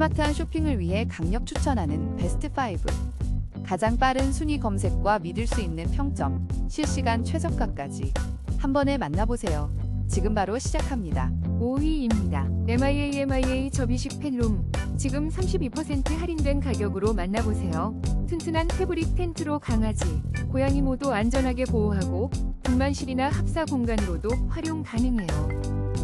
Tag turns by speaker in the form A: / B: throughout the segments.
A: 스마트한 쇼핑을 위해 강력 추천하는 베스트 5. 가장 빠른 순위 검색과 믿을 수 있는 평점, 실시간 최저가까지 한 번에 만나보세요. 지금 바로 시작합니다.
B: 5위입니다. MIA MIA 접이식 팬룸 지금 32% 할인된 가격으로 만나보세요. 튼튼한 패브릭 텐트로 강아지, 고양이 모두 안전하게 보호하고 분만실이나 합사 공간으로도 활용 가능해요.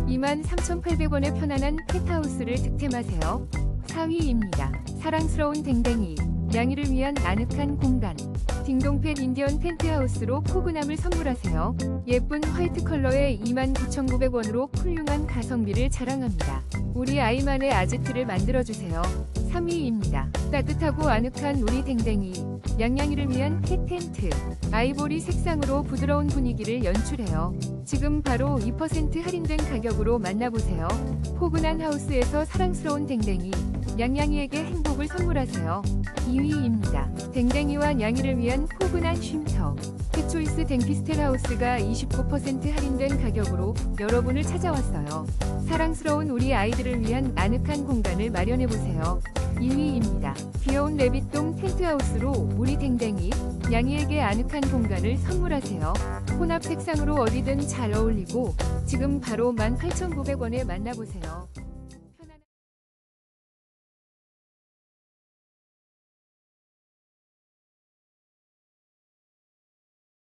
B: 23,800원의 편안한 펫하우스를 득템하세요. 4위입니다. 사랑스러운 댕댕이, 양이를 위한 아늑한 공간. 딩동펫 인디언 펜트하우스로 포근함을 선물하세요. 예쁜 화이트 컬러의 29,900원으로 훌륭한 가성비를 자랑합니다. 우리 아이만의 아지트를 만들어주세요. 3위입니다. 따뜻하고 아늑한 우리 댕댕이. 양양이를 위한 펫 텐트. 아이보리 색상으로 부드러운 분위기를 연출해요. 지금 바로 2% 할인된 가격으로 만나보세요. 포근한 하우스에서 사랑스러운 댕댕이. 양양이에게 행복을 선물하세요. 2위입니다. 댕댕이와 양이를 위한 포근한 쉼터. 펫초이스 댕피스텔 하우스가 29% 할인된 가격으로 여러분을 찾아왔어요. 사랑스러운 우리 아이들을 위한 아늑한 공간을 마련해보세요. 2위입니다. 귀여운 레빗동 텐트하우스로 우리 댕댕이, 양이에게 아늑한 공간을 선물하세요. 혼합 색상으로 어디든 잘 어울리고 지금 바로 18,900원에 만나보세요.